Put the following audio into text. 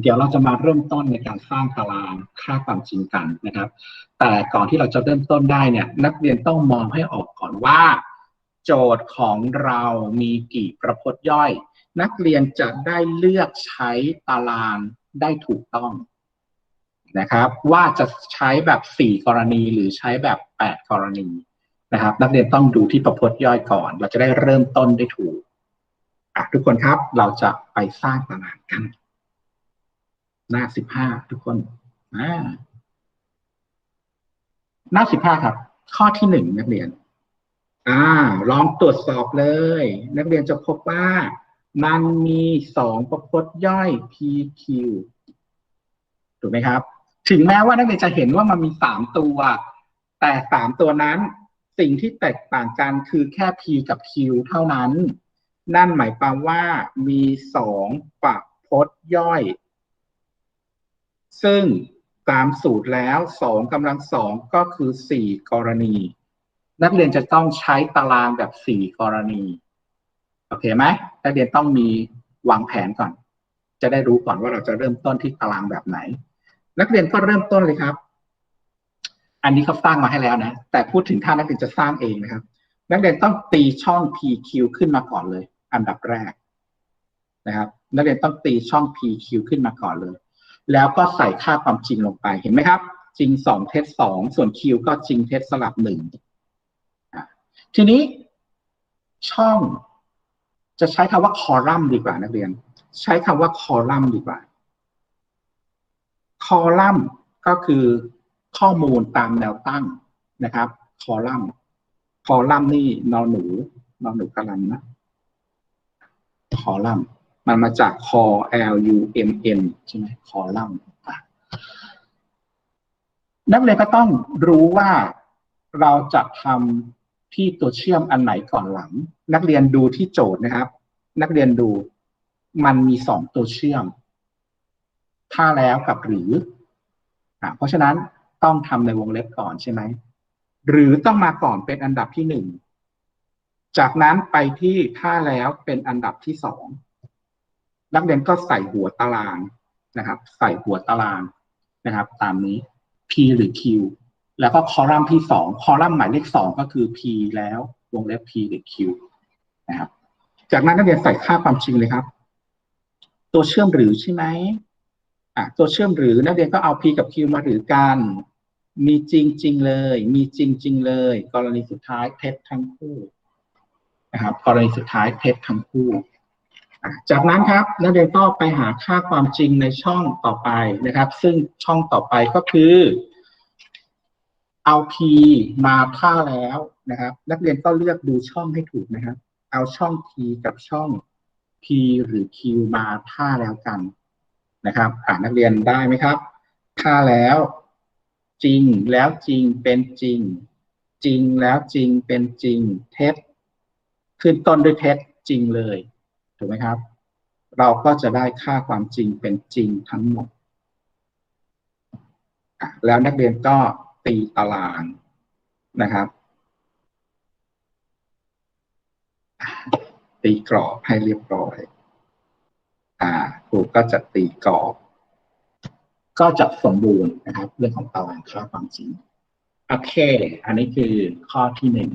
เดี๋ยวเราจะมาเริ่มต้นในการสร้างตารางค่าความจริงกันนะครับ แต่ก่อนที่เราจะเริ่มต้นได้เนี่ยนักเรียนต้องมองให้ออกก่อนว่า โจทย์ของเรามีกี่ประพจน์ย่อย นักเรียนจะได้เลือกใช้ตารางได้ถูกต้องนะครับ ว่าจะใช้แบบ 4 กรณีหรือใช้แบบ 8 กรณีนะครับ นักเรียนต้องดูที่ประพจน์ย่อยก่อน เราจะได้เริ่มต้นได้ถูกทุกคนครับเราจะไปสร้างตารางกัน หน้าสิบห้าทุกคนอ่าหน้าสิบห้าครับ ข้อที่หนึ่งนักเรียน อ่า ลองตรวจสอบเลย นักเรียนจะพบว่ามันมีสองประพจน์ย่อย PQ ถูกไหมครับ ถึงแม้ว่านักเรียนจะเห็นว่ามันมีสามตัว แต่สามตัวนั้นสิ่งที่แตกต่างกันคือแค่ P กับ Q เท่านั้น นั่นหมายความว่ามีสองประพจน์ย่อย ซึ่งตามสูตรแล้วสองกำลังสองก็คือสี่กรณี นักเรียนจะต้องใช้ตารางแบบสี่กรณี โอเคไหมนักเรียนต้องมีวางแผนก่อน จะได้รู้ก่อนว่าเราจะเริ่มต้นที่ตารางแบบไหน นักเรียนก็เริ่มต้นเลยครับ อันนี้เขาสร้างมาให้แล้วนะ แต่พูดถึงถ้านักเรียนจะสร้างเองนะครับ นักเรียนต้องตีช่อง PQ ขึ้นมาก่อนเลย อันดับแรกนะครับ นักเรียนต้องตีช่อง PQ ขึ้นมาก่อนเลย แล้วก็ใส่ค่าความจริงลงไปเห็นไหมครับ จริงสองเท็จสองส่วน Q ก็จริงเท็จสลับหนึ่งทีนี้ช่องจะใช้คำว่าคอลัมน์ดีกว่านักเรียน ใช้คำว่าคอลัมน์ดีกว่า คอลัมน์ก็คือข้อมูลตามแนวตั้งนะครับ คอลัมน์คอลัมน์นี่นอนหนูนอนหนูกำลังนะ คอลัมน์ มันมาจากคอ L U M N ใช่ไหมคอลัมน์นักเรียนก็ต้องรู้ว่าเราจะทำที่ตัวเชื่อมอันไหนก่อนหลัง นักเรียนดูที่โจทย์นะครับ นักเรียนดูมันมีสองตัวเชื่อม ถ้าแล้วกับหรืออ่าเพราะฉะนั้นต้องทำในวงเล็บก่อนใช่ไหม หรือต้องมาก่อนเป็นอันดับที่หนึ่ง จากนั้นไปที่ถ้าแล้วเป็นอันดับที่สอง นักเรียนก็ใส่หัวตารางนะครับ ใส่หัวตารางนะครับ ตามนี้ P หรือ Q แล้วก็คอลัมน์ที่สองคอลัมน์หมายเลขสองก็คือ P แล้ววงเล็บ P หรือ Q นะครับ จากนั้นนักเรียนใส่ค่าความจริงเลยครับ ตัวเชื่อมหรือใช่ไหมอะตัวเชื่อมหรือนักเรียนก็เอา P กับ Q มาหรือกัน มีจริงจริงเลย มีจริงจริงเลย กรณีสุดท้ายเท็จทั้งคู่นะครับ กรณีสุดท้ายเท็จทั้งคู่ จากนั้นครับนักเรียนก็ไปหาค่าความจริงในช่องต่อไปนะครับ ซึ่งช่องต่อไปก็คือเอา P มาค่าแล้วนะครับ นักเรียนก็เลือกดูช่องให้ถูกนะครับ เอาช่อง P กับช่อง P หรือ Q มาท่าแล้วกันนะครับอ่านักเรียนได้ไหมครับท่าแล้ว จริงแล้วจริงเป็นจริง จริงแล้วจริงเป็นจริงเท็จขึ้นต้นด้วยเท็จจริงเลย ถูกไหมครับ เราก็จะได้ค่าความจริงเป็นจริงทั้งหมด แล้วนักเรียนก็ตีตารางนะครับ ตีกรอบให้เรียบร้อยอ่าครูก็จะตีกรอบ ก็จะสมบูรณ์นะครับ เรื่องของตารางค่าความจริงโอเค อันนี้คือข้อที่หนึ่ง